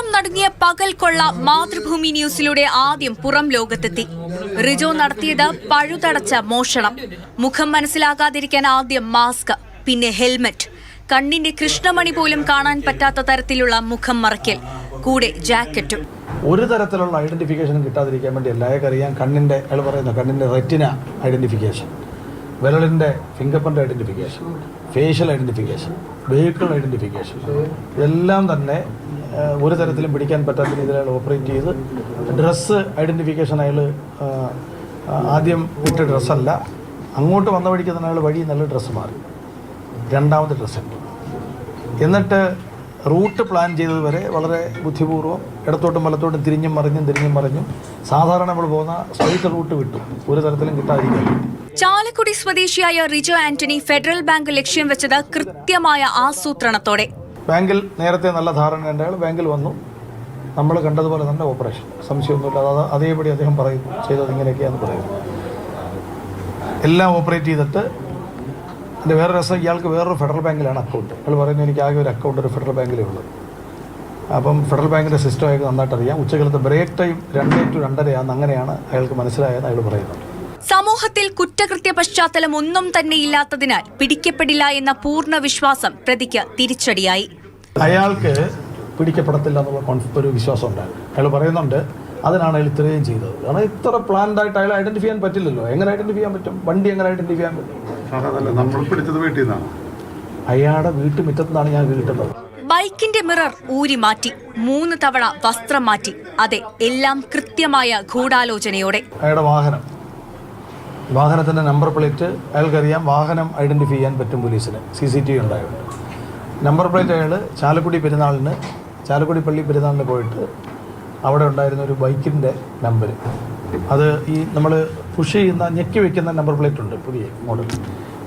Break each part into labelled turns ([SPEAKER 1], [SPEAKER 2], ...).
[SPEAKER 1] കേരളം നടുങ്ങിയ പകൽ കൊള്ള മാതൃഭൂമി ന്യൂസിലൂടെ ആദ്യം പുറം ലോകത്തെത്തി. റിജോ നടത്തിയത് പഴുതടച്ച മോഷണം. മുഖം മനസ്സിലാകാതിരിക്കാൻ ആദ്യം മാസ്ക് പിന്നെ ഹെൽമറ്റ്. കണ്ണിന്റെ കൃഷ്ണമണി പോലും കാണാൻ പറ്റാത്ത തരത്തിലുള്ള മുഖം മറയ്ക്കൽ കൂടെ ജാക്കറ്റും.
[SPEAKER 2] ഒരു തരത്തിലുള്ള ഐഡന്റിഫിക്കേഷനും കിട്ടാതിരിക്കാൻ വേണ്ടി എല്ലാവർക്കും അറിയാം കണ്ണിന്റെ അയാൾ പറയുന്ന കണ്ണിന്റെ retina identification. വിരളിന്റെ fingerprint identification. Facial identification. Vehicle identification. ഇതെല്ലാം തന്നെ ഒരു തരത്തിലും പിടിക്കാൻ പറ്റാത്ത രീതിയിൽ അയാൾ ഓപ്പറേറ്റ് ചെയ്ത്. ഡ്രസ്സ് ഐഡന്റിഫിക്കേഷൻ അയാൾ ആദ്യം ഇട്ട ഡ്രസ്സല്ല അങ്ങോട്ട് വന്ന വഴിക്ക് തന്നെ അയാൾ വഴി നല്ല ഡ്രസ്സ് മാറി. രണ്ടാമത്തെ ഡ്രസ്സ് എന്നിട്ട് റൂട്ട് പ്ലാൻ ചെയ്തത് വരെ വളരെ ബുദ്ധിപൂർവം ഇടത്തോട്ടും വലത്തോട്ടും തിരിഞ്ഞും മറിഞ്ഞും തിരിഞ്ഞും മറിഞ്ഞും സാധാരണ നമ്മൾ പോകുന്ന സ്ട്രൈറ്റ് റൂട്ട് വിട്ടു. ഒരു തരത്തിലും കിട്ടാതിരിക്കാൻ.
[SPEAKER 1] ചാലക്കുടി സ്വദേശിയായ റിജോ ആന്റണി ഫെഡറൽ ബാങ്ക് ലക്ഷ്യം വെച്ചത് കൃത്യമായ ആസൂത്രണത്തോടെ.
[SPEAKER 2] ബാങ്കിൽ നേരത്തെ നല്ല ധാരണയുണ്ട് അയാൾ ബാങ്കിൽ വന്നു. നമ്മൾ കണ്ടതുപോലെ തന്നെ ഓപ്പറേഷൻ. സംശയമൊന്നുമില്ല. അത് അതേപടി അദ്ദേഹം പറയുന്നു ചെയ്തത് ഇങ്ങനെയൊക്കെയാണെന്ന് പറയുന്നു എല്ലാം ഓപ്പറേറ്റ് ചെയ്തിട്ട് എന്റെ വേറെ രസം ഇയാൾക്ക് വേറൊരു ഫെഡറൽ ബാങ്കിലാണ് അക്കൗണ്ട്. അയാൾ പറയുന്നത് എനിക്ക് ആകെ ഒരു അക്കൗണ്ട് ഒരു ഫെഡറൽ ബാങ്കിലേ ഉള്ളൂ. അപ്പം ഫെഡറൽ ബാങ്കിന്റെ സിസ്റ്റം അയാൾക്ക് നന്നായിട്ട് അറിയാം ഉച്ചകാലത്ത് ബ്രേക്ക് ടൈം രണ്ട് ടു രണ്ടരയാണെന്ന് അങ്ങനെയാണ് അയാൾക്ക് മനസ്സിലായെന്ന് അയാൾ പറയുന്നത്.
[SPEAKER 1] സമൂഹത്തിൽ കുറ്റകൃത്യ പശ്ചാത്തലം ഒന്നും തന്നെ ഇല്ലാത്തതിനാൽ പിടിക്കപ്പെടില്ല എന്ന പൂർണ വിശ്വാസം പ്രതിക്ക് തിരിച്ചടിയായി.
[SPEAKER 2] അയാൾക്ക് പിടിക്കപ്പെടത്തില്ല എന്നുള്ള ഒരു വിശ്വാസം ഉണ്ടായിരുന്നു അയാൾ പറയുന്നുണ്ട് അതിനാണ് അയാൾ ഇത്രയും ചെയ്തത്. കാരണം ഇത്ര പ്ലാൻഡ് ആയിട്ട് അയാൾ ഐഡന്റിഫൈ ചെയ്യാൻ പറ്റില്ലല്ലോ. എങ്ങനെ ഐഡന്റിഫൈ ചെയ്യാൻ പറ്റും? വണ്ടി എങ്ങനെ ഐഡന്റിഫൈ ചെയ്യാൻ പറ്റും?
[SPEAKER 3] അയാളുടെ വീട്ടു നമ്മൾ പിടിച്ചത് വീട്ടിൽ നിന്നാണ്.
[SPEAKER 2] അയാളുടെ വീട്ടുമുറ്റത്തുനിന്നാണ് ഞാൻ കേട്ടത്
[SPEAKER 1] ബൈക്കിന്റെ മിറർ ഊരി മാറ്റി മൂന്ന് തവണ വസ്ത്രം മാറ്റി. അതെ എല്ലാം കൃത്യമായ ഗൂഢാലോചനയോടെ.
[SPEAKER 2] അയാളുടെ വാഹനം. വാഹനത്തിന്റെ നമ്പർ പ്ലേറ്റ് അയാൾക്കറിയാം വാഹനം ഐഡന്റിഫൈ ചെയ്യാൻ പറ്റും പോലീസിന്. സി സി ടി വി ഉണ്ടായതുകൊണ്ട് നമ്പർ പ്ലേറ്റ് അയാൾ ചാലക്കുടി പെരുന്നാളിന് ചാലക്കുടി പള്ളി പെരുന്നാളിന് പോയിട്ട് അവിടെ ഉണ്ടായിരുന്ന ഒരു ബൈക്കിന്റെ നമ്പർ അത് ഈ നമ്മൾ പുഷ് ചെയ്യുന്ന ഞെക്കി വെക്കുന്ന നമ്പർ പ്ലേറ്റ് ഉണ്ട് പുതിയ മോഡൽ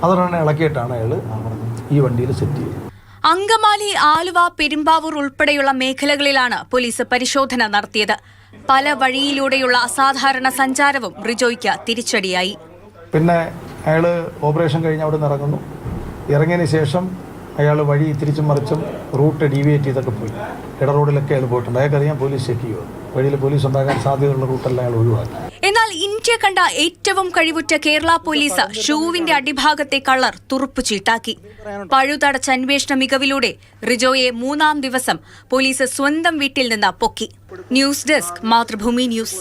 [SPEAKER 2] അതൊരെണ്ണം ഇളക്കിയിട്ടാണ് അയാൾ ഈ വണ്ടിയിൽ സെറ്റ് ചെയ്തത്.
[SPEAKER 1] അങ്കമാലി ആലുവ പെരുമ്പാവൂർ ഉൾപ്പെടെയുള്ള മേഖലകളിലാണ് പോലീസ് പരിശോധന നടത്തിയത്. പല വഴിയിലൂടെയുള്ള അസാധാരണ സഞ്ചാരവും റിജോയ്ക്ക് തിരിച്ചടിയായി.
[SPEAKER 2] പിന്നെ അയാൾ ഓപ്പറേഷൻ കഴിഞ്ഞ് അവിടെ നിന്ന് ഇറങ്ങുന്നു. ഇറങ്ങിയതിന് ശേഷം അയാൾ വഴി തിരിച്ചും മറിച്ചും റൂട്ട് ഡീവിയേറ്റ് ചെയ്തൊക്കെ പോയി. ഇട റോഡിലൊക്കെ അയാൾ പോയിട്ടുണ്ട്. അയാൾക്കറിയാം പോലീസ് ചെക്ക് ചെയ്യുമോ വഴിയിൽ പോലീസ് ഉണ്ടാകാൻ സാധ്യതയുള്ള റൂട്ടെല്ലാം അയാൾ ഒഴിവാക്കി.
[SPEAKER 1] എന്നാൽ ഇന്ത്യ കണ്ട ഏറ്റവും കഴിവുറ്റ കേരള പോലീസ് ഷൂവിന്റെ അടിഭാഗത്തെ കളർ തുറുപ്പ് ചീട്ടാക്കി. പഴുതടച്ച അന്വേഷണ മികവിലൂടെ റിജോയെ മൂന്നാം ദിവസം പോലീസ് സ്വന്തം വീട്ടിൽ നിന്ന് പൊക്കി. News desk Mathrubhumi news.